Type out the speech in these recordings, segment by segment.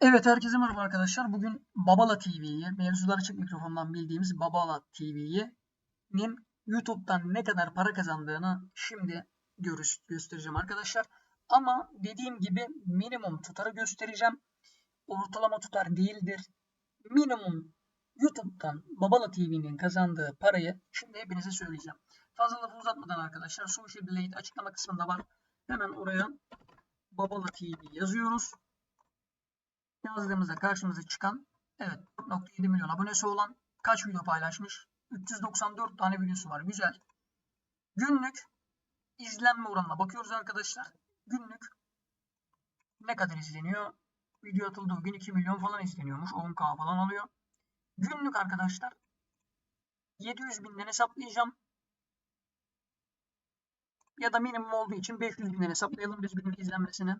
Evet herkese merhaba arkadaşlar. Bugün Babala TV'yi, mevzular açık mikrofondan bildiğimiz Babala TV'nin YouTube'dan ne kadar para kazandığını şimdi görüş, göstereceğim arkadaşlar. Ama dediğim gibi minimum tutarı göstereceğim. Ortalama tutar değildir. Minimum YouTube'dan Babala TV'nin kazandığı parayı şimdi hepinize söyleyeceğim. Fazla lafı uzatmadan arkadaşlar Social Blade açıklama kısmında var. Hemen oraya Babala TV yazıyoruz yazdığımızda karşımıza çıkan evet 4.7 milyon abonesi olan kaç video paylaşmış? 394 tane videosu var. Güzel. Günlük izlenme oranına bakıyoruz arkadaşlar. Günlük ne kadar izleniyor? Video atıldığı gün 2 milyon falan izleniyormuş. 10k falan alıyor. Günlük arkadaşlar 700 binden hesaplayacağım. Ya da minimum olduğu için 500 binden hesaplayalım biz günlük izlenmesini.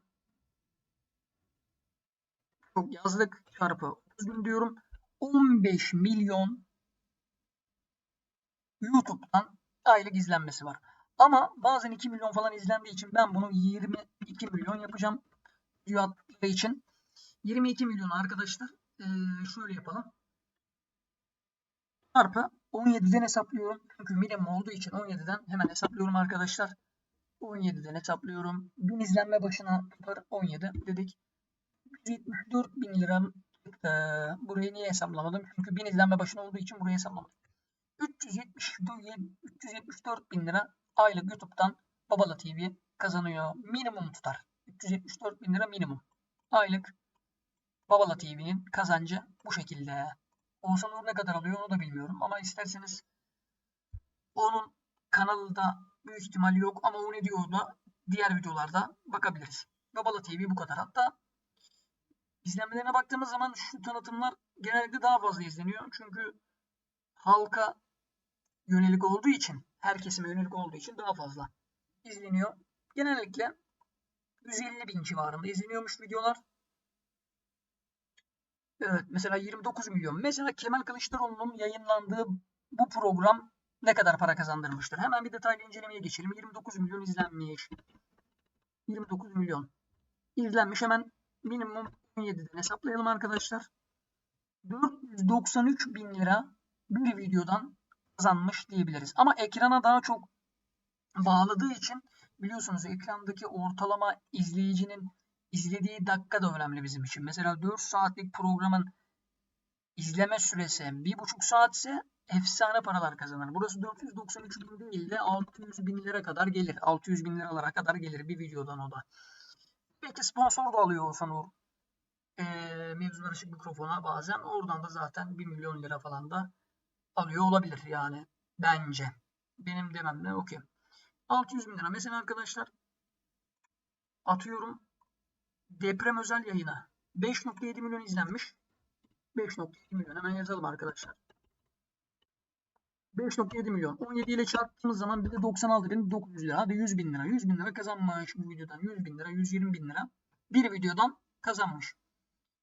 Çok yazdık çarpı 30 bin diyorum. 15 milyon YouTube'dan aylık izlenmesi var. Ama bazen 2 milyon falan izlendiği için ben bunu 22 milyon yapacağım. Video için. 22 milyon arkadaşlar ee, şöyle yapalım. Çarpı 17'den hesaplıyorum. Çünkü minimum olduğu için 17'den hemen hesaplıyorum arkadaşlar. 17'den hesaplıyorum. 1000 izlenme başına tutar 17 dedik. 174 bin lira çıktı. Burayı niye hesaplamadım? Çünkü 1000 izlenme başına olduğu için burayı hesaplamadım. 374, 374 bin lira aylık YouTube'dan Babala TV kazanıyor. Minimum tutar. 374 bin lira minimum. Aylık Babala TV'nin kazancı bu şekilde. Oğuzhan Uğur ne kadar alıyor onu da bilmiyorum. Ama isterseniz onun kanalında büyük ihtimal yok ama o ne diyor da diğer videolarda bakabiliriz. Babala TV bu kadar. Hatta İzlenmelerine baktığımız zaman şu tanıtımlar genellikle daha fazla izleniyor. Çünkü halka yönelik olduğu için, her kesime yönelik olduğu için daha fazla izleniyor. Genellikle 150 bin civarında izleniyormuş videolar. Evet mesela 29 milyon. Mesela Kemal Kılıçdaroğlu'nun yayınlandığı bu program ne kadar para kazandırmıştır? Hemen bir detaylı incelemeye geçelim. 29 milyon izlenmiş. 29 milyon. İzlenmiş hemen minimum 17'den hesaplayalım arkadaşlar. 493 bin lira bir videodan kazanmış diyebiliriz. Ama ekrana daha çok bağladığı için biliyorsunuz ekrandaki ortalama izleyicinin izlediği dakika da önemli bizim için. Mesela 4 saatlik programın izleme süresi 1,5 saat ise efsane paralar kazanır. Burası 493 bin değil de 600 bin lira kadar gelir. 600 bin liralara kadar gelir bir videodan o da. Peki sponsor da alıyor olsan o e, mevzular açık mikrofona bazen. Oradan da zaten 1 milyon lira falan da alıyor olabilir yani bence. Benim dememle okey. 600 bin lira. Mesela arkadaşlar atıyorum deprem özel yayına 5.7 milyon izlenmiş. 5.7 milyon hemen yazalım arkadaşlar. 5.7 milyon. 17 ile çarptığımız zaman bir de 96.900 lira. Hadi 100 bin lira. 100 bin lira kazanmış bu videodan. 100 bin lira, 120 bin lira. Bir videodan kazanmış.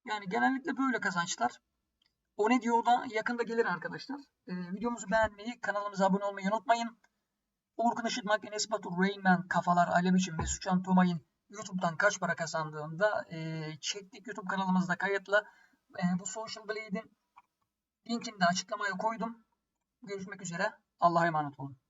Yani genellikle böyle kazançlar. O ne diyor da yakında gelir arkadaşlar. Ee, videomuzu beğenmeyi, kanalımıza abone olmayı unutmayın. Orkun Işıtmak, Enes Batur, Rainman, Kafalar, Alev için ve Suçan Tomay'ın YouTube'dan kaç para kazandığında e, çektik YouTube kanalımızda kayıtlı. E, bu Social Blade'in linkini de açıklamaya koydum. Görüşmek üzere. Allah'a emanet olun.